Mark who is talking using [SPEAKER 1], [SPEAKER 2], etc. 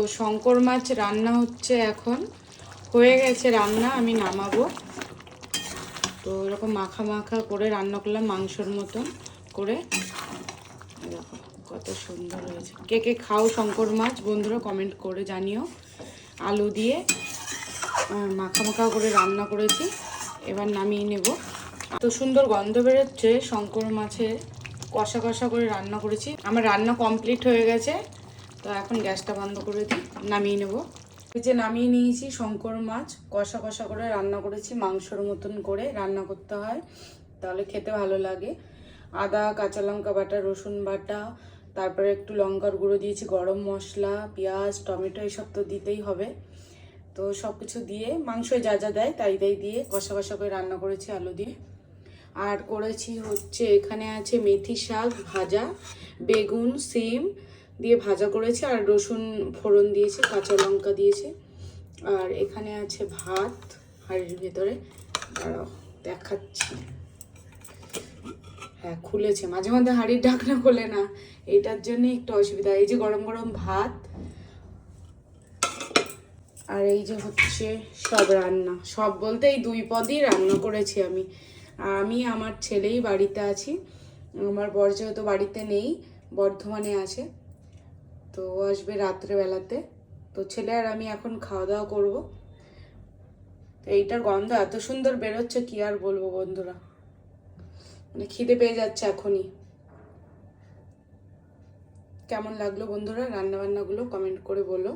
[SPEAKER 1] তো শঙ্কর মাছ রান্না হচ্ছে এখন। হয়ে গেছে রান্না, আমি নামাবো। তো এরকম মাখা মাখা করে রান্না করলাম মাংসর মতন করে। দেখো কত সুন্দর হয়েছে। কে কে খাও শঙ্কর মাছ বন্ধুরা কমেন্ট করে জানিও। আলু দিয়ে মাখা মাখা করে রান্না করেছি। এবার নামিয়ে নেব। তো সুন্দর গন্ধ বেরোচ্ছে, শঙ্কর মাছের কষা কষা করে রান্না করেছি। আমার রান্না কমপ্লিট হয়ে গেছে। তো এখন গ্যাসটা বন্ধ করে দিই, নামিয়ে নেব। এই যে নামিয়ে নিয়েছি শঙ্কর মাছ, কষা কষা করে রান্না করেছি, মাংসর মতন করে রান্না করতে হয়, তাহলে খেতে ভালো লাগে। আদা, কাঁচা লঙ্কা বাটা, রসুন বাটা, তারপরে একটু লঙ্কার গুঁড়ো দিয়েছি, গরম মশলা, পেঁয়াজ, টমেটো, এসব তো দিতেই হবে। তো সব কিছু দিয়ে মাংস যা যা দেয় তাই তাই দিয়ে কষা কষা করে রান্না করেছি আলু দিয়ে। আর করেছি হচ্ছে, এখানে আছে মেথি শাক ভাজা, বেগুন, সিম দিয়ে ভাজা করেছি আর রসুন ফোড়ন দিয়েছি, কাঁচা লঙ্কা দিয়েছি। আর এখানে আছে ভাত, হাঁড়ির ভেতরে। দাঁড়াও, দেখাচ্ছি। হ্যাঁ খুলেছে। মাঝে মাঝে হাঁড়ির ঢাকনা খোলে না। এটার জন্য একটু অসুবিধা। এই যে গরম গরম ভাত। আর এই যে হচ্ছে সব রান্না। সব বলতে এই দুই পদই রান্না করেছি আমি। আর আমি, আমার ছেলেই বাড়িতে আছি। আমার বর যেহেতু বাড়িতে নেই, বর্ধমানে আছে। তো ও আসবে রাত্রেবেলাতে। তো ছেলে আর আমি এখন খাওয়া দাওয়া করব। তো এইটার গন্ধ এত সুন্দর বেরোচ্ছে, কি আর বলব বন্ধুরা? মানে খিদে পেয়ে যাচ্ছে এখনই। কেমন লাগল বন্ধুরা? রান্না বান্নাগুলো কমেন্ট করে বলো।